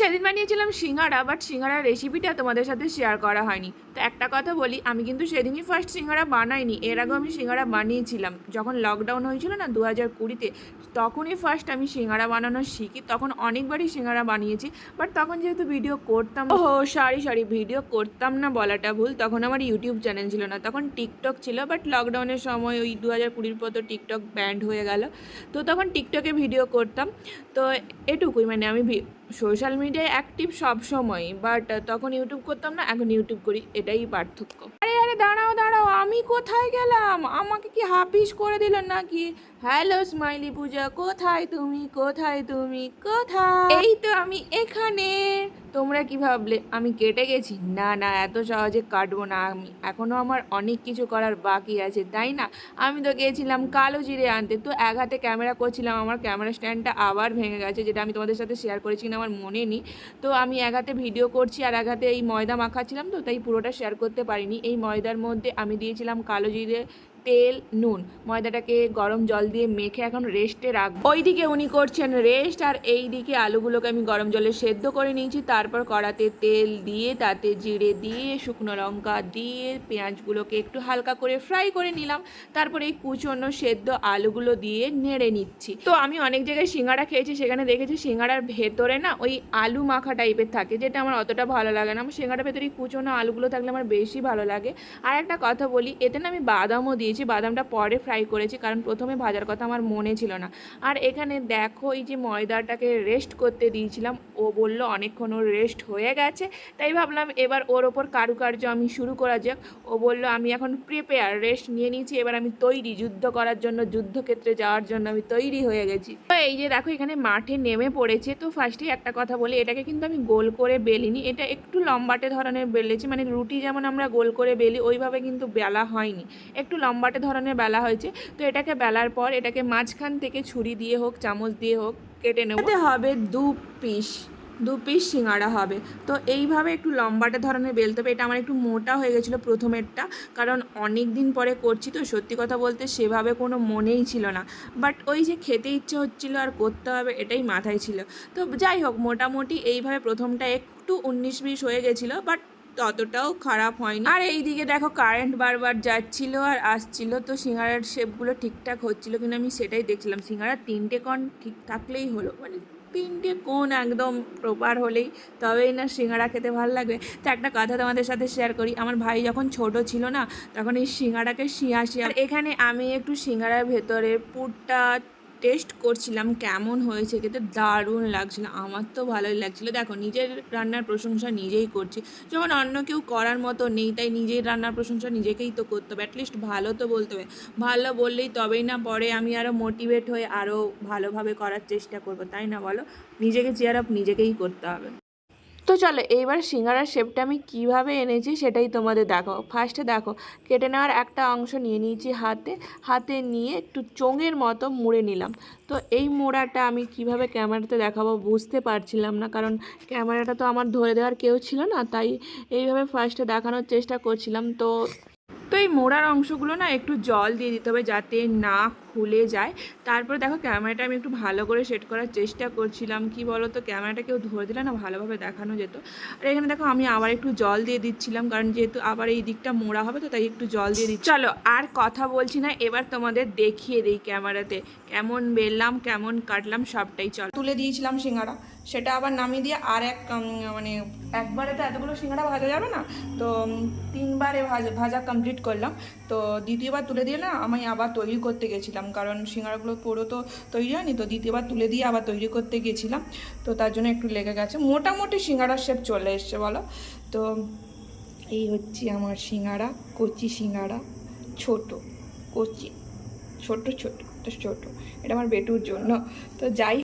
সেদিন বানিয়েছিলাম সিঙ্গারা বাট সিঙ্গারার রেসিপিটা তোমাদের সাথে শেয়ার করা হয়নি। তো একটা কথা বলি, আমি কিন্তু সেদিনই ফার্স্ট সিঙ্গারা বানাইনি, এর আগেও আমি সিঙ্গারা বানিয়েছিলাম। যখন লকডাউন হয়েছিল না দু হাজার কুড়িতে, তখনই ফার্স্ট আমি সিঙ্গারা বানানো শিখি, তখন অনেকবারই সিঙ্গারা বানিয়েছি বাট তখন যেহেতু ভিডিও করতাম ও সরি সরি ভিডিও করতাম না বলাটা ভুল, তখন আমার ইউটিউব চ্যানেল ছিল না, তখন টিকটক ছিল বাট লকডাউনের সময় ওই দু হাজার কুড়ির পর তো টিকটক ব্যান্ড হয়ে গেল। তো তখন টিকটকে ভিডিও করতাম, তো এটুকুই মানে আমি সোশ্যাল মিডিয়ায় অ্যাক্টিভ সব সময় বাট তখন ইউটিউব করতাম না, এখন ইউটিউব করি, এটাই পার্থক্য। আরে আরে, দাঁড়াও দাঁড়াও, আমি কোথায় গেলাম? আমাকে কি হাফিস করে দিল নাকি? হ্যালো স্মাইলি পূজা কোথায় তুমি? কোথায় তুমি? কোথায়? এই তো আমি এখানে। তোমরা কি ভাবলে? আমি কেটে গেছি? না না এত সহজে কাটবো না আমি। এখনও আমার অনেক কিছু করার বাকি আছে তাই না? আমি তো গিয়েছিলাম কালো জিরে আনতে। তো এক হাতে ক্যামেরা করছিলাম আমার ক্যামেরা স্ট্যান্ডটা আবার ভেঙে গেছে যেটা আমি তোমাদের সাথে শেয়ার করেছি কিনা আমার মনে নেই। তো আমি এক হাতে ভিডিও করছি আর এক হাতে এই ময়দা মাখাচ্ছিলাম তো তাই পুরোটা শেয়ার করতে পারিনি। এই ময়দার মধ্যে আমি দিয়েছিলাম কালো জিরে তেল, নুন। ময়দাটাকে গরম জল দিয়ে মেখে এখন রেস্টে রাখব। ওইদিকে উনি করছেন রেস্ট আর এই দিকে আলুগুলোকে আমি গরম জলে সেদ্ধ করে নিয়েছি। তারপর কড়াতে তেল দিয়ে, তাতে জিরে দিয়ে, শুকনো লঙ্কা দিয়ে, পেঁয়াজগুলোকে একটু হালকা করে ফ্রাই করে নিলাম। তারপর এই কুচনো সেদ্ধ আলুগুলো দিয়ে নেড়ে নিচ্ছি। তো আমি অনেক জায়গায় সিঙ্গাড়া খেয়েছি, সেখানে দেখেছি সিঙ্গাড়ার ভেতরে না ওই আলু মাখা টাইপের থাকে, যেটা আমার অতটা ভালো লাগে না। আমার সিঙ্গাড়ার ভেতরে এই কুচনো আলুগুলো থাকলে আমার বেশি ভালো লাগে। আর একটা কথা বলি, এতে না আমি বাদামও দিয়েছি। বাদামটা পরে ফ্রাই করেছি, কারণ প্রথমে ভাজার কথা আমার মনে ছিল না। আর এখানে দেখো, এই যে ময়দাটাকে রেস্ট করতে দিয়েছিলাম, ও বলল অনেকক্ষণ ওর রেস্ট হয়ে গেছে, তাই ভাবলাম এবার ওর ওপর কারুকার্য আমি শুরু করা যাক। ও বলল, আমি এখন প্রিপেয়ার রেস্ট নিয়ে নিয়েছি, এবার আমি তৈরি, যুদ্ধ করার জন্য, যুদ্ধক্ষেত্রে যাওয়ার জন্য আমি তৈরি হয়ে গেছি। তো এই যে দেখো, এখানে মাঠে নেমে পড়েছে, তো ফার্স্টেই একটা কথা বলি, এটাকে কিন্তু আমি গোল করে বেলিনি, এটা একটু লম্বাটে ধরনের বেলেছি মানে রুটি যেমন আমরা গোল করে বেলি, ওইভাবে কিন্তু বেলা হয়নি, একটু লম্বাটে ধরনের বেলা হয়েছে। তো এটাকে বেলার পর এটাকে মাঝখান থেকে ছুরি দিয়ে হোক, চামচ দিয়ে হোক, কেটে নেব। হবে দু পিস দু পিস সিঙ্গাড়া হবে। তো এইভাবে একটু লম্বাটে ধরনের বেলতে হবে। এটা আমার একটু মোটা হয়ে গেছিল প্রথমেরটা, কারণ অনেক দিন পরে করছি তো, সত্যি কথা বলতে সেভাবে কোনো মনেই ছিল না। বাট ওই যে খেতে ইচ্ছে হচ্ছিল আর করতে হবে এটাই মাথায় ছিল। তো যাই হোক, মোটামুটি এইভাবে প্রথমটা একটু উনিশ বিশ হয়ে গেছিল, বাট ততটাও খারাপ হয়নি। আর এইদিকে দেখো কারেন্ট বারবার যাচ্ছিল আর আসছিল, তো সিঙ্গারার শেপগুলো ঠিকঠাক হচ্ছিল কিন্তু আমি সেটাই দেখছিলাম। সিঙ্গারার তিনটে কন ঠিক থাকলেই হলো মানে তিনটে কোন একদম প্রপার হলেই তবেই না সিঙ্গারা খেতে ভালো লাগবে। তো একটা কথা তোমাদের সাথে শেয়ার করি, আমার ভাই যখন ছোট ছিল না, তখন এই সিঙ্গারাকে শিয়া শিয়া এখানে আমি একটু সিঙ্গারার ভেতরে পুরটা টেস্ট করছিলাম কেমন হয়েছে, খেতে দারুণ লাগছিল, আমার তো ভালোই লাগছিল। দেখো, নিজের রান্নার প্রশংসা নিজেই করছি, যখন অন্য কেউ করার মতো নেই, তাই নিজের রান্নার প্রশংসা নিজেকেই তো করতে হবে অ্যাটলিস্ট ভালো তো বলতে হবে। ভালো বললেই তবেই না পরে আমি আরও মোটিভেট হয়ে আরও ভালোভাবে করার চেষ্টা করব, তাই না বলো? নিজেকে চেয়ার আপ নিজেকেই করতে হবে। তো চলো, এইবার সিঙ্গারার শেপটা আমি কীভাবে এনেছি সেটাই তোমাদের দেখো ফার্স্টে দেখো, কেটে নেওয়ার একটা অংশ নিয়ে নিয়েছি হাতে। হাতে নিয়ে একটু চোঙের মতো মুড়ে নিলাম। তো এই মোড়াটা আমি কীভাবে ক্যামেরাতে দেখাবো বুঝতে পারছিলাম না, কারণ ক্যামেরাটা তো আমার ধরে দেওয়ার কেউ ছিল না, তাই এইভাবে ফার্স্টে দেখানোর চেষ্টা করছিলাম। তো তো এই মোড়ার অংশগুলো না একটু জল দিয়ে দিতে হবে যাতে না খুলে যায়। তারপরে দেখো ক্যামেরাটা আমি একটু ভালো করে সেট করার চেষ্টা করছিলাম। কি বলো তো ক্যামেরাটা কেউ ধরে দিলে না ভালোভাবে দেখানো যেত। আর এখানে দেখো আমি আবার একটু জল দিয়ে দিচ্ছিলাম কারণ যেহেতু আবার এই দিকটা মোড়া হবে তো তাই একটু জল দিয়ে দিচ্ছি। চলো আর কথা বলছি না, এবার তোমাদের দেখিয়ে দিই ক্যামেরাতে। কেমন বেললাম, কেমন কাটলাম সবটাই, চল। তুলে দিয়েছিলাম সিঙ্গারা। সেটা আবার নামিয়ে দিয়ে আর এক মানে একবারে তো এতগুলো সিঙ্গারা ভাজা যাবে না, তো তিনবারে ভাজা ভাজা কমপ্লিট করলাম। তো দ্বিতীয়বার তুলে দিয়ে না আমি আবার তৈরি করতে গেছিলাম, কারণ সিঙ্গারাগুলো পুরো তো তৈরি হয়নি, তো দ্বিতীয়বার তুলে দিয়ে আবার তৈরি করতে গেছিলাম। তো তার জন্য একটু লেগে গেছে। মোটামুটি সিঙ্গারার শেপ চলে এসছে, বলো। তো এই হচ্ছে আমার সিঙ্গারা, কচি সিঙ্গারা, ছোট, কচি, ছোট ছোট ছোট। এটা আমার বেটুর জন্য। তো যাই